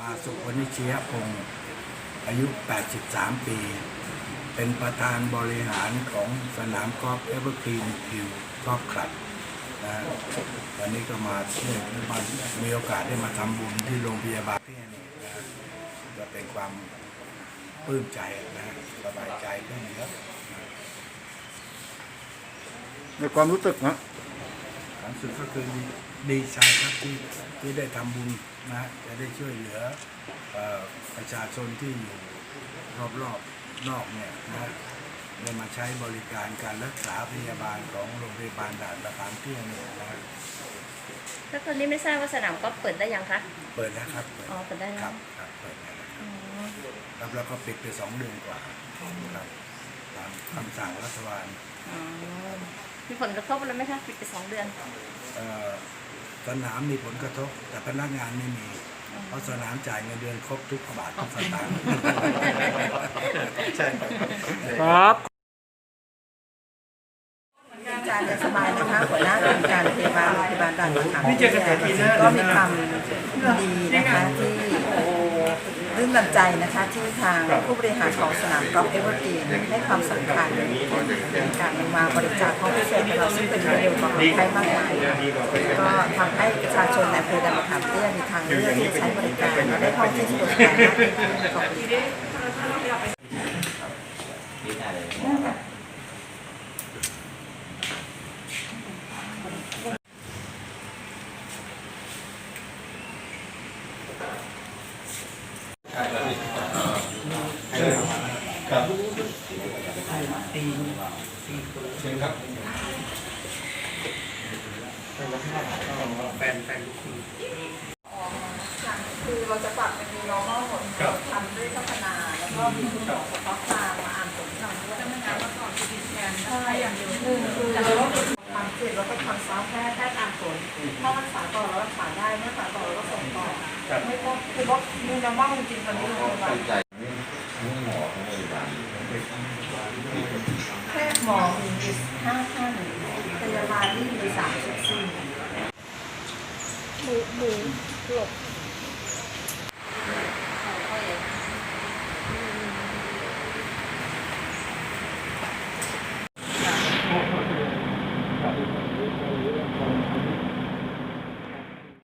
อาสุวนิชยพงศ์อายุ 83 ปี เป็นประธานบริหารของสนามกอล์ฟเอเวอร์กรีนพิวกอล์ฟคลับนะวันนี้ก็มาเนี่ยมามีโอกาสได้มาทำบุญที่โรงพยาบาลที่นี่นะก็เป็นความปลื้มใจนะสบายใจขึ้นเยอะ ในความรู้สึกนะความสุดก็คือดีดีใจครับที่ที่ได้ทำบุญนะจะได้ช่วยเหลือเอ่อประชาชนที่อยู่รอบๆนอกเนี่ยนะได้มาใช้บริการการรักษาพยาบาลของโรงพยาบาลด่านประพานเที่ยงเนี่ยนะแล้วตอนนี้ไม่ทราบว่าสนามก็เปิดได้ยังคะ เปิดแล้วครับเปิดอ๋อเปิดได้แล้ว ครับครับเปิดแล้วนะครับอ๋อครับแล้วก็ปิดไปสองเดือนกว่าครับตามคำสั่งรัฐบาล อ๋อ มีผลกระทบอะไรไหมคะปิดไปสองเดือน เอ่อสนามมีผลกระทบ แต่พนักงานไม่มี เพราะสนามจ่ายเงินเดือนครบทุกบาททุกสตางค์ครับ อาจารย์จะสบายนะคะหัวหน้าโครงการพยาบาลโรงพยาบาลด่านมะขามเตี้ยก็มีความดีนะคะที่ รื่นรำใจนะคะที่ทางผู้บริหารของสนามกอล์ฟเอเวอร์กรีนให้ความสำคัญในการมาบริจาคห้องพิเศษของเราซึ่งเป็นประโยชน์ต่อคนไข้มากมายก็ทำให้ประชาชนในอำเภอด่านมะขามเตี้ยมีทางเลือกที่จะใช้บริการได้ห้องที่สะดวกสบายมากขึ้นขอ บคุณค่ะคือเราจะปรับเป็น new normal หมดทำด้วยพัฒนาแล้วก็มีคุณหมอสต็อกตามมาอ่านผลที่เราด้วยจะไม่งานว่าก่อนจะดีแทนใช่อย่างเดียวหนึ่งคือเราต้องทำเสร็จแล้วก็ทำซ้ำแพทย์แพทย์อ่านผลถ้ารักษาต่อเรารักษาได้ไม่รักษาต่อเราก็ส่งต่อไม่ต้องคือว่า new normal จริงๆตอนนี้โรงพยาบาลใจนี่หมอของโรงพยาบาล แพทย์หมอมีห้าท่านพยาบาลนี่มีสามสิบสี่หมูหมูหลบ